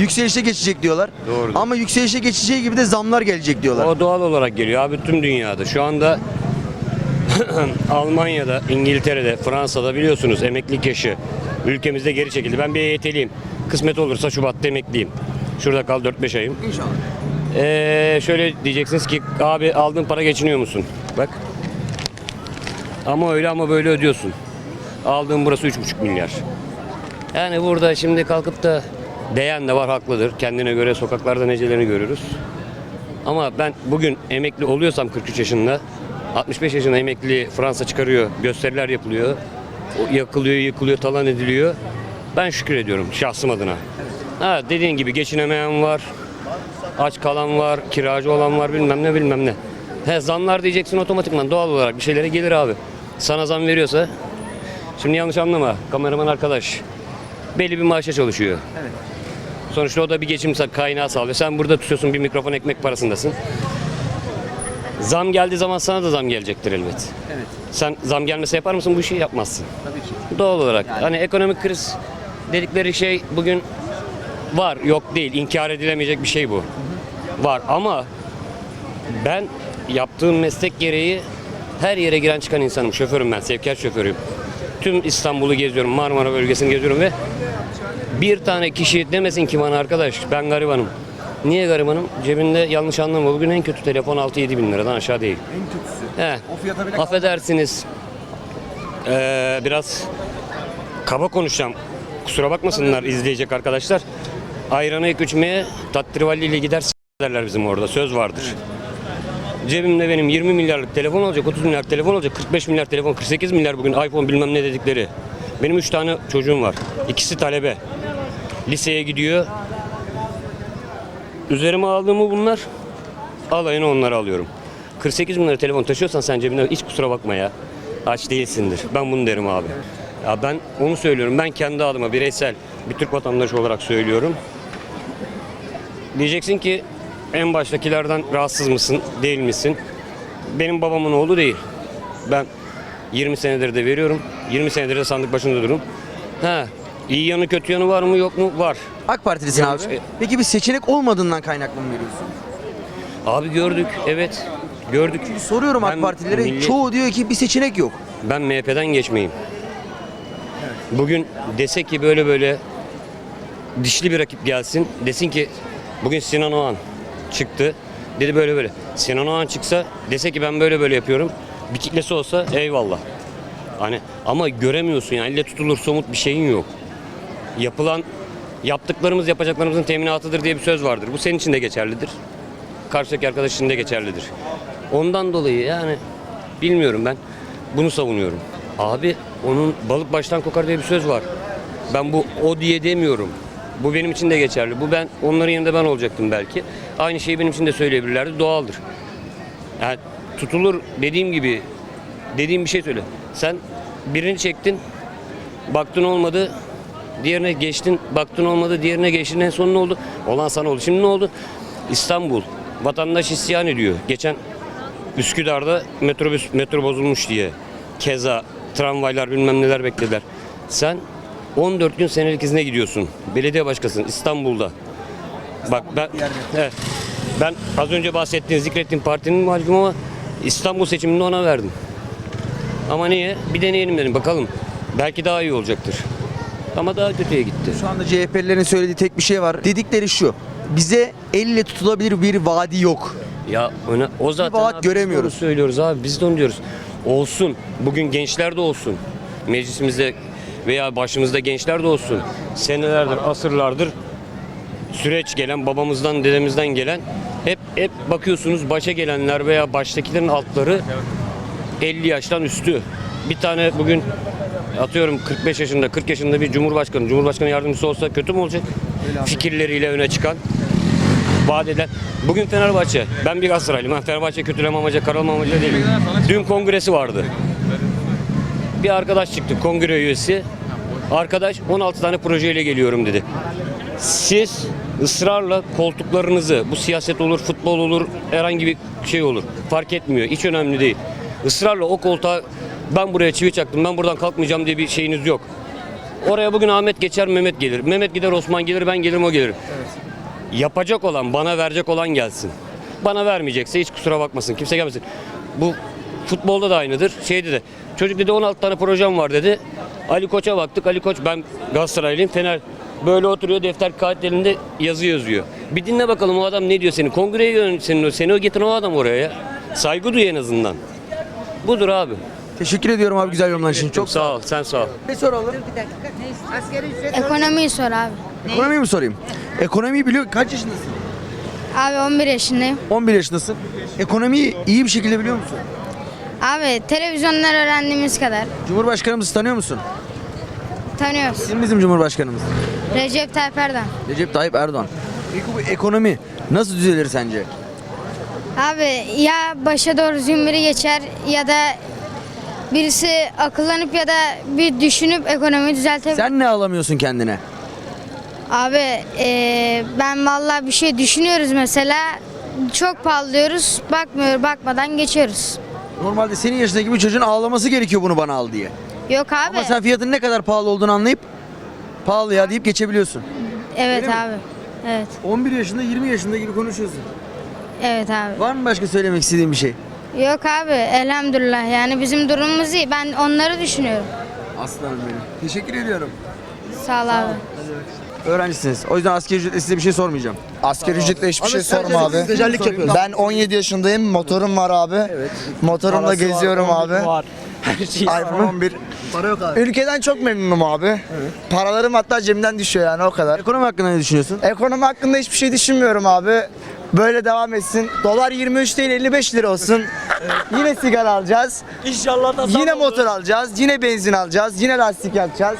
yükselişe geçecek diyorlar. Doğru. Ama yükselişe geçeceği gibi de zamlar gelecek diyorlar. O doğal olarak geliyor abi tüm dünyada. Şu anda Almanya'da, İngiltere'de, Fransa'da biliyorsunuz emeklilik yaşı ülkemizde geri çekildi. Ben bir EYT'liyim. Kısmet olursa Şubat'ta emekliyim. Şurada kal 4-5 ayım. İnşallah. Ee, şöyle diyeceksiniz ki abi aldığın para geçiniyor musun? Bak. Ama öyle ama böyle ödüyorsun. Aldığın burası 3,5 milyar. Yani burada şimdi kalkıp da değen de var haklıdır. Kendine göre sokaklarda necelerini görürüz. Ama ben bugün emekli oluyorsam 43 yaşında 65 yaşında emekli Fransa çıkarıyor, gösteriler yapılıyor. Yakılıyor, yıkılıyor, talan ediliyor. Ben şükür ediyorum şahsım adına. Ha, dediğin gibi geçinemeyen var, aç kalan var, kiracı olan var bilmem ne bilmem ne. He zamlar diyeceksin otomatikman doğal olarak bir şeylere gelir abi. Sana zam veriyorsa şimdi yanlış anlama kameraman arkadaş belli bir maaşa çalışıyor. Evet. Sonuçta o da bir geçim kaynağı sağlıyor. Sen burada tutuyorsun bir mikrofon ekmek parasındasın. Zam geldiği zaman sana da zam gelecektir elbet. Evet. Sen zam gelmese yapar mısın bu işi yapmazsın. Tabii ki. Doğal olarak. Hani ekonomik kriz dedikleri şey bugün var, yok değil. İnkar edilemeyecek bir şey bu. Var ama ben yaptığım meslek gereği her yere giren çıkan insanım. Şoförüm ben, sevkiyat şoförüyüm. Tüm İstanbul'u geziyorum, Marmara bölgesini geziyorum ve bir tane kişi demesin ki bana arkadaş ben garibanım. Niye garibanım? Cebinde yanlış anlama. Bugün en kötü telefon 6-7 bin liradan aşağı değil. En kötüsü. He. O fiyata bile Affedersiniz. Ee, biraz kaba konuşacağım. Kusura bakmasınlar izleyecek arkadaşlar. Ayranı içmeye tatlıvalli ile gider s- derler bizim orada. Söz vardır. Cebimde benim 20 milyarlık telefon olacak, 30 milyar telefon olacak, 45 milyar telefon, 48 milyar bugün iPhone bilmem ne dedikleri. Benim 3 tane çocuğum var. İkisi talebe. Liseye gidiyor. Üzerime aldığımı bunlar. Alayını onları alıyorum. 48 bin lira telefon taşıyorsan sen cebinde hiç kusura bakma ya. Aç değilsindir. Ben bunu derim abi. Ya ben onu söylüyorum. Ben kendi adıma bireysel bir Türk vatandaşı olarak söylüyorum. Diyeceksin ki en baştakilerden rahatsız mısın, değil misin? Benim babamın oğlu değil. Ben 20 senedir de veriyorum. 20 senedir de sandık başında dururum. Ha, iyi yanı kötü yanı var mı yok mu? Var. AK Partilisin Yanlış- abi. Peki bir seçenek olmadığından kaynaklı mı veriyorsun? Abi gördük, evet. Gördük. Soruyorum AK Ben Partililere. milli- Çoğu diyor ki bir seçenek yok. Ben MHP'den geçmeyeyim. Bugün dese ki böyle böyle dişli bir rakip gelsin. Desin ki bugün Sinan Oğan çıktı. Dedi böyle böyle. Sinan Oğan çıksa dese ki ben böyle böyle yapıyorum. Bir kitlesi olsa eyvallah. Hani ama göremiyorsun yani elle tutulur somut bir şeyin yok. Yapılan yaptıklarımız yapacaklarımızın teminatıdır diye bir söz vardır. Bu senin için de geçerlidir. Karşıdaki arkadaş için de geçerlidir. Ondan dolayı yani bilmiyorum ben bunu savunuyorum. Abi onun balık baştan kokar diye bir söz var. Ben bu o diye demiyorum. Bu benim için de geçerli. Bu ben onların yanında ben olacaktım belki. Aynı şeyi benim için de söyleyebilirlerdi. Doğaldır. Yani tutulur dediğim gibi dediğim bir şey söyle. Sen birini çektin, baktın olmadı, diğerine geçtin, baktın olmadı, diğerine geçtin, en son ne oldu? Olan sana oldu. Şimdi ne oldu? İstanbul, vatandaş isyan ediyor. Geçen Üsküdar'da metrobüs, metro bozulmuş diye. Keza tramvaylar bilmem neler beklediler. Sen 14 gün senelik izne gidiyorsun. Belediye başkasın İstanbul'da. Bak ben evet, ben az önce bahsettiğin zikrettiğim partinin muhalifim ama İstanbul seçiminde ona verdim. Ama niye? Bir deneyelim dedim bakalım. Belki daha iyi olacaktır. Ama daha kötüye gitti. Şu anda CHP'lilerin söylediği tek bir şey var. Dedikleri şu. Bize elle tutulabilir bir vadi yok. Ya öne, o zaten vaat abi, biz göremiyoruz. onu söylüyoruz abi biz de onu diyoruz. Olsun. Bugün gençler de olsun. Meclisimizde veya başımızda gençler de olsun. Senelerdir, asırlardır süreç gelen, babamızdan, dedemizden gelen hep hep bakıyorsunuz başa gelenler veya baştakilerin altları 50 yaştan üstü. Bir tane bugün atıyorum 45 yaşında, 40 yaşında bir cumhurbaşkanı, cumhurbaşkanı yardımcısı olsa kötü mü olacak? Fikirleriyle öne çıkan vaat. Bugün Fenerbahçe, ben bir Galatasaraylıyım. ha. Fenerbahçe kötüleme amacı, karalama amacı değilim. Dün kongresi vardı. Bir arkadaş çıktı, kongre üyesi. Arkadaş 16 tane projeyle geliyorum dedi. Siz ısrarla koltuklarınızı, bu siyaset olur, futbol olur, herhangi bir şey olur. Fark etmiyor, hiç önemli değil. Israrla o koltuğa ben buraya çivi çaktım, ben buradan kalkmayacağım diye bir şeyiniz yok. Oraya bugün Ahmet geçer, Mehmet gelir. Mehmet gider, Osman gelir, ben gelirim, o gelir. Yapacak olan, bana verecek olan gelsin. Bana vermeyecekse hiç kusura bakmasın. Kimse gelmesin. Bu futbolda da aynıdır. Şeyde de. Çocuk dedi 16 tane projem var dedi. Ali Koç'a baktık. Ali Koç ben Galatasaraylıyım. Fener böyle oturuyor defter kağıt elinde yazı yazıyor. Bir dinle bakalım o adam ne diyor seni. Kongreye gön seni, seni o getiren o adam oraya ya. Saygı duy en azından. Budur abi. Teşekkür ediyorum abi güzel yorumlar için. Çok Çok sağ ol. Sen sağ ol. Ne soralım? Ekonomiyi sor abi. Ekonomiyi mi sorayım? Ekonomiyi biliyor. Kaç yaşındasın? Abi 11 yaşındayım. 11 yaşındasın. Ekonomiyi iyi bir şekilde biliyor musun? Abi televizyonlar öğrendiğimiz kadar Cumhurbaşkanımızı tanıyor musun? tanıyoruz. Kim bizim Cumhurbaşkanımız? Recep Tayyip Erdoğan. Recep Tayyip Erdoğan. Peki bu ekonomi nasıl düzelir sence? Abi ya başa doğru biri geçer ya da birisi akıllanıp ya da bir düşünüp ekonomiyi düzeltebilir. Sen ne alamıyorsun kendine? Abi eee, ben vallahi bir şey düşünüyoruz mesela. Çok pahalı diyoruz. Bakmıyor, bakmadan geçiyoruz. Normalde senin yaşındaki bir çocuğun ağlaması gerekiyor bunu bana al diye. Yok abi. Ama sen fiyatın ne kadar pahalı olduğunu anlayıp pahalı ya deyip geçebiliyorsun. evet öyle mi? abi. Evet. 11 yaşında 20 yaşında gibi konuşuyorsun. Evet abi. Var mı başka söylemek istediğin bir şey? Yok abi elhamdülillah yani bizim durumumuz iyi. Ben onları düşünüyorum. Aslanım benim. Teşekkür ediyorum. Sağ ol abi. Öğrencisiniz. O yüzden asgari ücretle size bir şey sormayacağım. Asgari ücretle hiçbir Abi şey sorma abi. stajyerlik yapıyorsun. Ben 17 yaşındayım. Motorum var abi. Motorumla geziyorum abi. iPhone 11. Para yok abi. Ülkeden çok memnunum abi. Paralarım hatta cebimden düşüyor yani o kadar. Ekonomi hakkında ne düşünüyorsun? Ekonomi hakkında hiçbir şey düşünmüyorum abi. Böyle devam etsin. Dolar 23 değil 55 lira olsun. Yine sigara alacağız. İnşallah da Yine motor alacağız. Yine benzin alacağız. Yine lastik yapacağız.